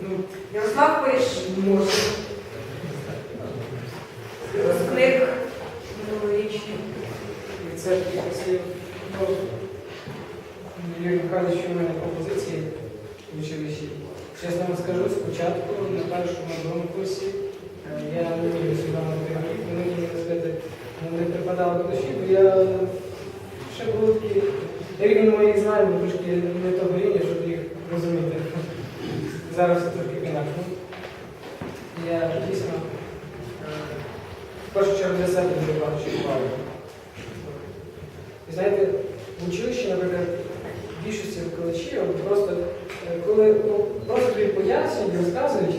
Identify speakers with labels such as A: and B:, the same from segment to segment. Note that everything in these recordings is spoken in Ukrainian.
A: Ну,
B: Ярослав книг минулорічних.
A: І це ну, Юрій Михайлович, у мене композиції в училищі. Чесно вам скажу, спочатку на першому другому курсі е, я не міг сюди на вони мені сказати, не припадали до душі, бо я ще був такий рівень моїх знань, трошки не того рівня, щоб їх розуміти. Зараз все трошки інакше. Я дійсно е, в першу чергу для себе дуже багато що. І знаєте, в училищі, наприклад, в більшості викладачів, просто е, коли ну, просто тобі пояснюють розказують,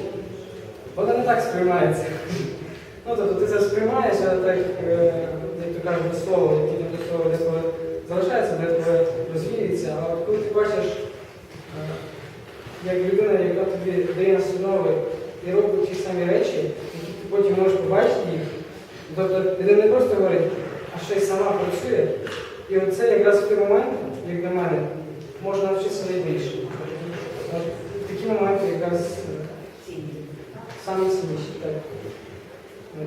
A: воно не так сприймається. Ну, тобто ти це сприймаєш, а так, е, як то кажуть, до слова, яке до слова деколи залишається, деколи розвіюється. А от коли ти бачиш, е, як людина, яка тобі дає настанови і робить ті самі речі, які ти потім можеш побачити їх, тобто людина не просто говорить, а ще й сама працює. І оце якраз в той момент, як на мене, можна навчитися найбільше. Такі моменти якраз е, самі. Так.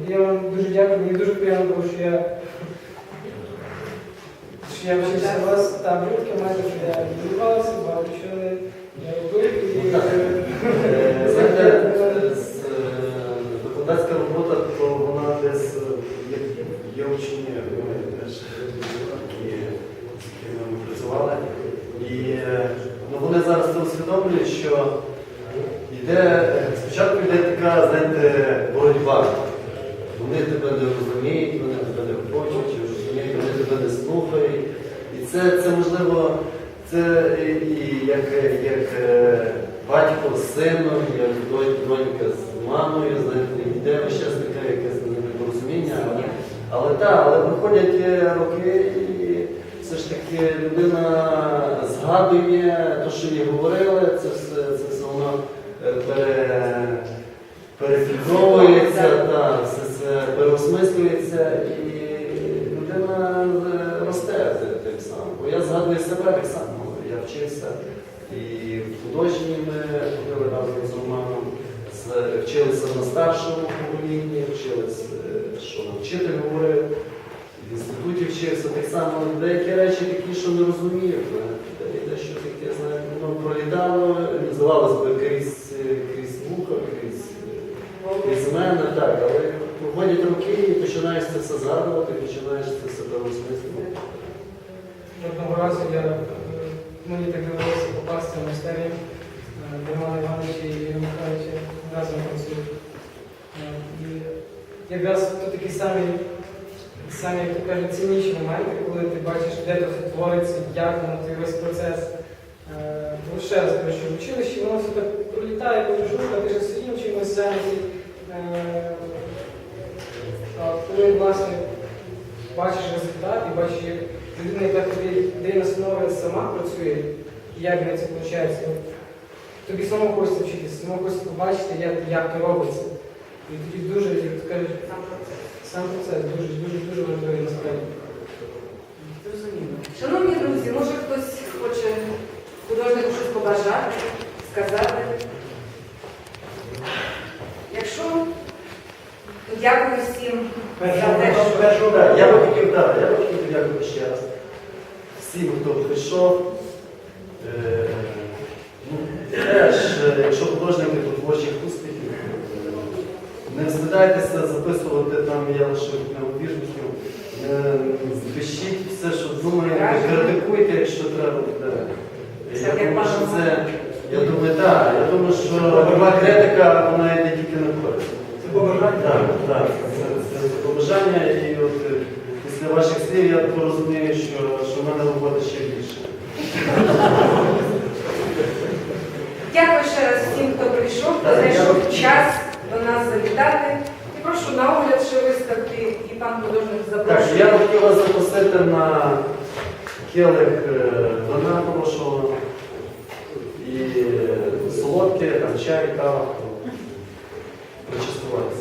A: Я вам дуже дякую, мені дуже приємно було, що я, що я вчився у вас та брудки майже, що я відбувався, багато чого не робив. І,
C: Е, Знаєте, е, з, е, викладацька робота, то вона десь е, є, є учні, ми теж які, з якими ми працювали. І е, ну, вони зараз це усвідомлюють, що йде, спочатку йде така, знаєте, боротьба. Вони тебе не розуміють, вони тебе не хочуть, розуміють, вони тебе не слухають. І це, це можливо, це і, як, як е, батько з сином, як донька з мамою, знаєте, йде час таке якесь непорозуміння. Але, так, але виходять е, роки все ж таки людина згадує те, що їй говорили, це все, це все воно е, пере, перефільтровується, все це переосмислюється і людина е, росте тим самим. Бо я згадую себе так само. Я вчився і в художній ми ходили разом з Романом, вчилися на старшому поколінні, вчилися, е, що вчитель говорив, в інституті вчився так само. Деякі речі такі, що не де- Дещо таке, знаєте, воно пролітало, здавалося б, крізь, е, крізь вуха, крізь, е, крізь мене, так, але проходять роки і починаєш це все згадувати, починаєш це все переосмислювати.
A: Одного разу я, е, мені так довелося попасти в майстерню Романа Івановича і Юрія Михайловича разом працюють. І якраз тут такі самі, самі, як то кажуть, цінніші моменти, коли ти бачиш, де то твориться, як воно той весь процес. Е, Бо ще раз кажу, в воно все так пролітає, кажу, а ти ж все іншим чимось зайнятий. Е, А коли, власне, бачиш результат і бачиш, як людина, яка тобі дає настанови, сама працює, і як неї це виходить, тобі самому хочеться вчитися, самому хочеться побачити, як, як то робиться. І дуже, як кажуть, сам процес дуже, дуже, дуже важливий насправді.
B: Зрозуміло. Шановні друзі, може хтось хоче художнику щось побажати, сказати? Якщо, то дякую всім за те, що
C: Я би хотів, так, я би хотів подякувати ще раз всім, хто прийшов. Е, ну, Теж, е, якщо художники до творчих не встидайтеся записувати там, я лише необіжників, пишіть все, що думаєте, критикуйте, якщо треба. Я думаю, що це, я думаю, так, я думаю, що люба критика, вона йде тільки на користь.
D: Це побажання.
C: Так, так, це, це побажання, і от е, після ваших слів я порозумію, що, що в мене роботи ще більше.
B: Дякую ще раз всім, хто прийшов, хто знайшов час до нас завітати. Прошу на огляд ще виставки, і пан художник
C: Так, я хотів вас запросити на келих е, вина хорошого і солодке, там чай, кава, причастуватися.